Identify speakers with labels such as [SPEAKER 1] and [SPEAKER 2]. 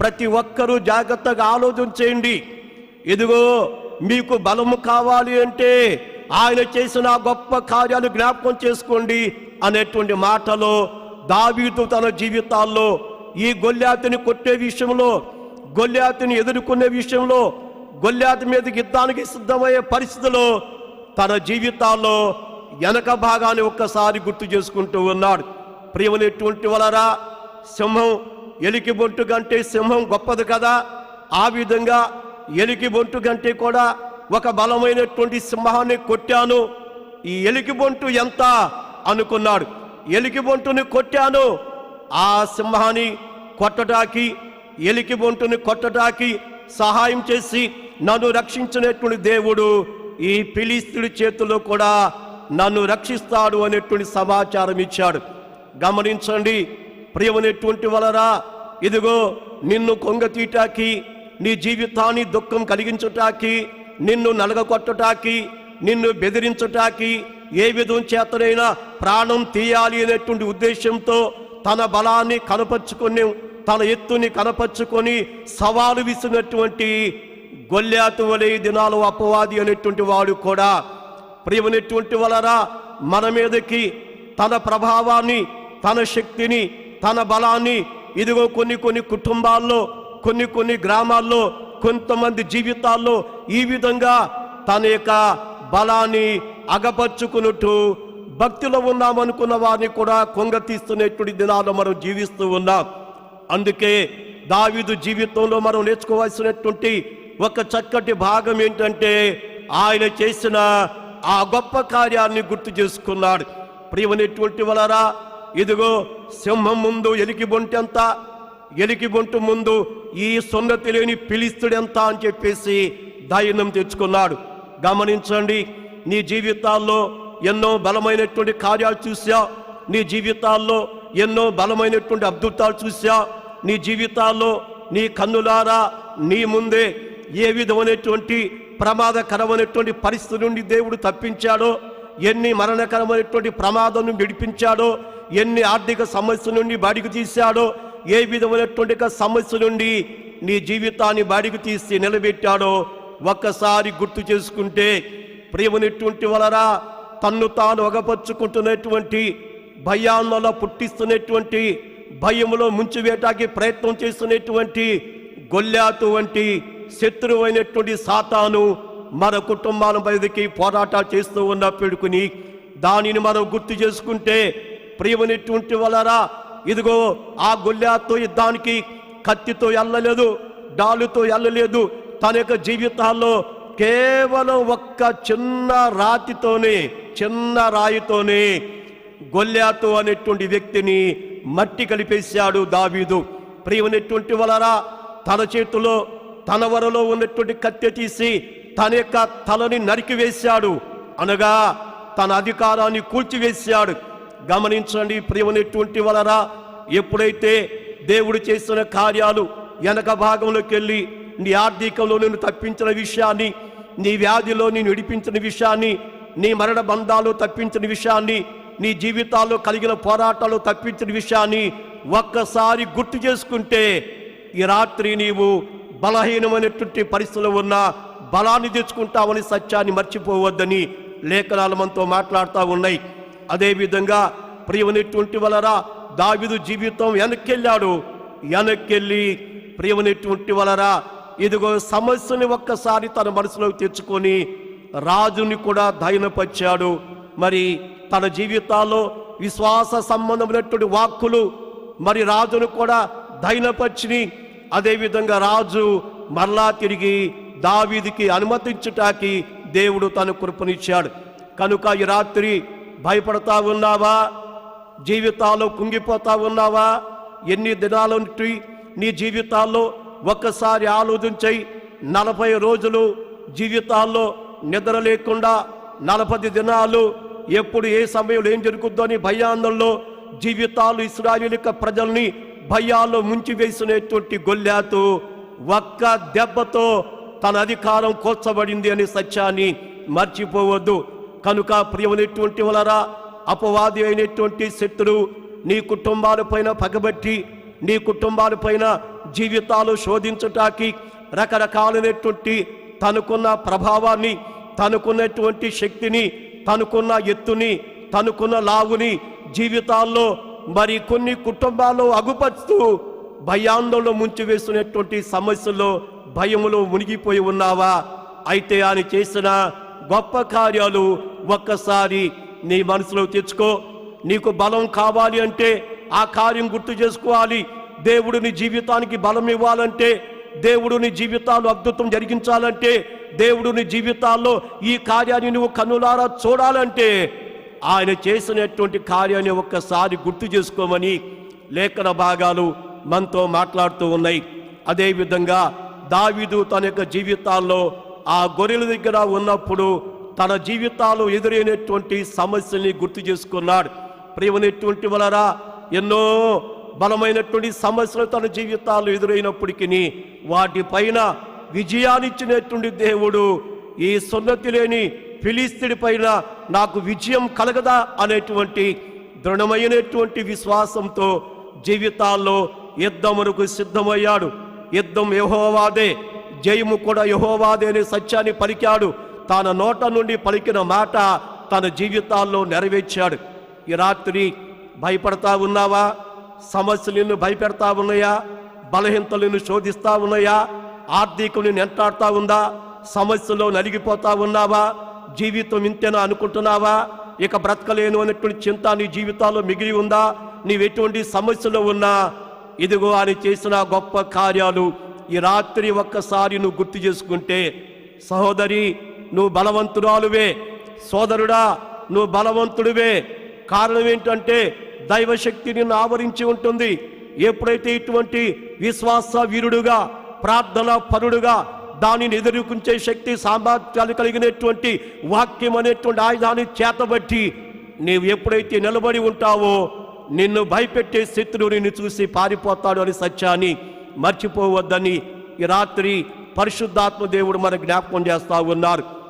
[SPEAKER 1] ప్రతి ఒక్కరూ జాగ్రత్తగా ఆలోచన చేయండి. ఇదిగో మీకు బలము కావాలి అంటే ఆయన చేసిన గొప్ప కార్యాలు జ్ఞాపకం చేసుకోండి అనేటువంటి మాటలో దావీదు తన జీవితాల్లో ఈ గొల్లాతిని కొట్టే విషయంలో గొల్లాతిని ఎదుర్కొనే విషయంలో గొల్లాతి మీద యుద్ధానికి సిద్ధమయ్యే పరిస్థితిలో తన జీవితాల్లో వెనక భాగాన్ని ఒక్కసారి గుర్తు చేసుకుంటూ ఉన్నాడు. ప్రియమైనటువంటి వలరా సింహం ఎలికి బొంటు కంటే సింహం గొప్పది కదా. ఆ విధంగా ఎలికి బొంటు కంటే కూడా ఒక బలమైనటువంటి సింహాన్ని కొట్టాను. ఈ ఎలికి బొంటు ఎంత? అనుకున్నాడు. ఎలికి బొంటుని కొట్టాను. ఆ సింహాన్ని కొట్టడానికి ఎలికి బొంటుని కొట్టడానికి సహాయం చేసి నన్ను రక్షించినటువంటి దేవుడు ఈ పిలిస్తుడి చేతిలో కూడా నన్ను రక్షిస్తాడు అనేటువంటి సమాచారం ఇచ్చాడు. గమనించండి ప్రియమైనటువంటి వలరా ఇదిగో నిన్ను కొంగతీటాకి నీ జీవితాన్ని దుఃఖం కలిగించుటాకి నిన్ను నలగకొట్టటాకి నిన్ను బెదిరించుటాకి ఏ విధం చేతనైనా ప్రాణం తీయాలి అనేటువంటి ఉద్దేశంతో తన బలాన్ని కనపరుచుకొని తన ఎత్తుని కనపరుచుకొని సవాలు విసినటువంటి గొల్లాతు వలె దినాలు అపవాది అనేటువంటి వాడు కూడా. ప్రియమైనటువంటి వలరా మన మీదకి తన ప్రభావాన్ని తన శక్తిని తన బలాన్ని ఇదిగో కొన్ని కొన్ని కుటుంబాల్లో కొన్ని కొన్ని గ్రామాల్లో కొంతమంది జీవితాల్లో ఈ విధంగా తన యొక్క బలాన్ని అగపరుచుకున్నట్టు భక్తిలో ఉన్నామనుకున్న వారిని కూడా కొంగ తీస్తున్నటువంటి దినాల్లో మనం జీవిస్తూ ఉన్నాం. అందుకే దావీదు జీవితంలో మనం నేర్చుకోవాల్సినటువంటి ఒక చక్కటి భాగం ఏంటంటే ఆయన చేసిన ఆ గొప్ప కార్యాన్ని గుర్తు చేసుకున్నాడు. ప్రియమైనటువంటి వలరా ఇదిగో సింహం ముందు ఎలికి బొంటెంత ఎలికి బొంటు ముందు ఈ సొన్న తెలియని పిలిస్తుడెంత అని చెప్పేసి ధైర్యం తెచ్చుకున్నాడు. గమనించండి నీ జీవితాల్లో ఎన్నో బలమైనటువంటి కార్యాలు చూసా నీ జీవితాల్లో ఎన్నో బలమైనటువంటి అద్భుతాలు చూసా నీ జీవితాల్లో నీ కన్నులారా నీ ముందే ఏ విధమైనటువంటి ప్రమాదకరమైనటువంటి పరిస్థితి నుండి దేవుడు తప్పించాడో ఎన్ని మరణకరమైనటువంటి ప్రమాదం నుండి విడిపించాడో ఎన్ని ఆర్థిక సమస్య నుండి బాడికి తీశాడో ఏ విధమైనటువంటి సమస్య నుండి నీ జీవితాన్ని బాడికి తీసి నిలబెట్టాడో ఒక్కసారి గుర్తు చేసుకుంటే ప్రియమైనటువంటి వలరా తన్ను తాను ఒగపరుచుకుంటున్నటువంటి భయాన్నల పుట్టిస్తున్నటువంటి భయములో ముంచివేటాకి ప్రయత్నం చేస్తున్నటువంటి గొల్లాతు వంటి శత్రువైనటువంటి సాతాను మన కుటుంబాల మీదకి పోరాటాలు చేస్తూ ఉన్నప్పటికీ దానిని మనం గుర్తు చేసుకుంటే ప్రియమైనటువంటి వలరా ఇదిగో ఆ గొల్లాతో యుద్ధానికి కత్తితో వెళ్ళలేదు డాలుతో వెళ్ళలేదు తన యొక్క జీవితాల్లో కేవలం ఒక్క చిన్న రాతితోనే చిన్న రాయితోనే గొల్లాతు అనేటువంటి వ్యక్తిని మట్టి కలిపేశాడు దావీదు. ప్రియమైనటువంటి వలరా తన చేతిలో తన వరలో ఉన్నటువంటి కత్తె తీసి తన యొక్క తలని నరికివేశాడు అనగా తన అధికారాన్ని కూల్చివేశాడు. గమనించండి ప్రియమైనటువంటి వలరా ఎప్పుడైతే దేవుడు చేసిన కార్యాలు వెనక భాగంలోకి వెళ్ళి నీ ఆర్థికంలో నేను తప్పించిన విషయాన్ని నీ వ్యాధిలో నేను విడిపించిన విషయాన్ని నీ మరణ బంధాలు తప్పించిన విషయాన్ని నీ జీవితాల్లో కలిగిన పోరాటాలు తప్పించిన విషయాన్ని ఒక్కసారి గుర్తు చేసుకుంటే ఈ రాత్రి నీవు బలహీనమైనటువంటి పరిస్థితుల్లో ఉన్న బలాన్ని తెచ్చుకుంటామని సత్యాన్ని మర్చిపోవద్దని లేఖనాలు మనతో మాట్లాడుతూ ఉన్నాయి. అదేవిధంగా ప్రియమైనటువంటి వలరా దావిదు జీవితం వెనక్కెళ్ళాడు. వెనక్కెళ్ళి ప్రియమైనటువంటి వలరా ఇదిగో సమస్యని ఒక్కసారి తన మనసులోకి తెచ్చుకొని రాజుని కూడా ధైర్యపరిచాడు మరి తన జీవితాల్లో విశ్వాస సంబంధమైనటువంటి వాక్కులు మరి రాజును కూడా ధైర్యపరిచిని అదేవిధంగా రాజు మరలా తిరిగి దావీదికి అనుమతించుటాకి దేవుడు తన కృపనిచ్చాడు. కనుక ఈ రాత్రి భయపడతా ఉన్నావా? జీవితాల్లో కుంగిపోతా ఉన్నావా? ఎన్ని దినాల నుండి నీ జీవితాల్లో ఒక్కసారి ఆలోచించై నలభై రోజులు జీవితాల్లో నిద్ర లేకుండా నలభై దినాలు ఎప్పుడు ఏ సమయంలో ఏం జరుగుద్దో అని భయాందోళనలో జీవితాలు ఇస్రాయేల్ యొక్క ప్రజల్ని భయాల్లో ముంచివేసినటువంటి గొల్లాతు ఒక్క దెబ్బతో తన అధికారం కోల్చబడింది అనే సత్యాన్ని మర్చిపోవద్దు. కనుక ప్రియమైనటువంటి వలరా అపవాది అయినటువంటి శక్తులు నీ కుటుంబాలపైన పగబట్టి నీ కుటుంబాలపైన జీవితాలు శోధించటానికి రకరకాలైనటువంటి తనకున్న ప్రభావాన్ని తనకున్నటువంటి శక్తిని తనకున్న ఎత్తుని తనకున్న లావుని జీవితాల్లో మరి కొన్ని కుటుంబాల్లో అగుపరుస్తూ భయాందోళన ముంచి వేస్తున్నటువంటి సమస్యల్లో భయములో మునిగిపోయి ఉన్నావా? అయితే ఆయన చేసిన గొప్ప కార్యాలు ఒక్కసారి నీ మనసులో తెచ్చుకో. నీకు బలం కావాలి అంటే ఆ కార్యం గుర్తు చేసుకోవాలి. దేవుడు నీ జీవితానికి బలం ఇవ్వాలంటే దేవుడు నీ జీవితాలు అద్భుతం జరిగించాలంటే దేవుడు నీ జీవితాల్లో ఈ కార్యాన్ని నువ్వు కనులారా చూడాలంటే ఆయన చేసినటువంటి కార్యాన్ని ఒక్కసారి గుర్తు చేసుకోమని లేఖన భాగాలు మనతో మాట్లాడుతూ ఉన్నాయి. అదేవిధంగా దావిదు తన యొక్క జీవితాల్లో ఆ గొర్రెల దగ్గర ఉన్నప్పుడు తన జీవితాలు ఎదురైనటువంటి సమస్యల్ని గుర్తు చేసుకున్నాడు. ప్రియమైనటువంటి వలరా ఎన్నో బలమైనటువంటి సమస్యలు తన జీవితాలు ఎదురైనప్పటికీ వాటిపైన విజయాన్నిచ్చినటువంటి దేవుడు ఈ సున్నతి లేని ఫిలిస్తీడి పైన నాకు విజయం కలగదా అనేటువంటి దృఢమైనటువంటి విశ్వాసంతో జీవితాల్లో యుద్ధమునకు సిద్ధమయ్యాడు. యుద్ధం యహోవాదే. జయము కూడా యహోవాదేని సత్యాన్ని పలికాడు. తన నోట నుండి పలికిన మాట తన జీవితాల్లో నెరవేర్చాడు. ఈ రాత్రి భయపడతా ఉన్నావా? సమస్యలను భయపెడతా ఉన్నాయా? బలహీనతలను శోధిస్తా ఉన్నాయా? ఆర్థికం నేను ఎంటాడుతా ఉందా? సమస్యలో నలిగిపోతా ఉన్నావా? జీవితం ఇంతేనా అనుకుంటున్నావా? ఇక బ్రతకలేను అనేటువంటి చింత నీ జీవితాల్లో మిగిలి ఉందా? నీవెటువంటి సమస్యలో ఉన్నా? ఇదిగో అని చేసిన గొప్ప కార్యాలు ఈ రాత్రి ఒక్కసారి నువ్వు గుర్తు చేసుకుంటే సహోదరి నువ్వు బలవంతురాలువే. సోదరుడా నువ్వు బలవంతుడివే. కారణం ఏంటంటే దైవశక్తి నిన్ను ఆవరించి ఉంటుంది. ఎప్పుడైతే ఇటువంటి విశ్వాస వీరుడుగా ప్రార్థన పరుడుగా దానిని ఎదుర్కొంచే శక్తి సామర్థ్యాలు కలిగినటువంటి వాక్యం అనేటువంటి ఆయుధాన్ని చేతబట్టి నీవు ఎప్పుడైతే నిలబడి ఉంటావో నిన్ను భయపెట్టే శత్రువు నిన్ను చూసి పారిపోతాడు అని సత్యాన్ని మర్చిపోవద్దని ఈ రాత్రి పరిశుద్ధాత్మ దేవుడు మన జ్ఞాపకం చేస్తా ఉన్నారు.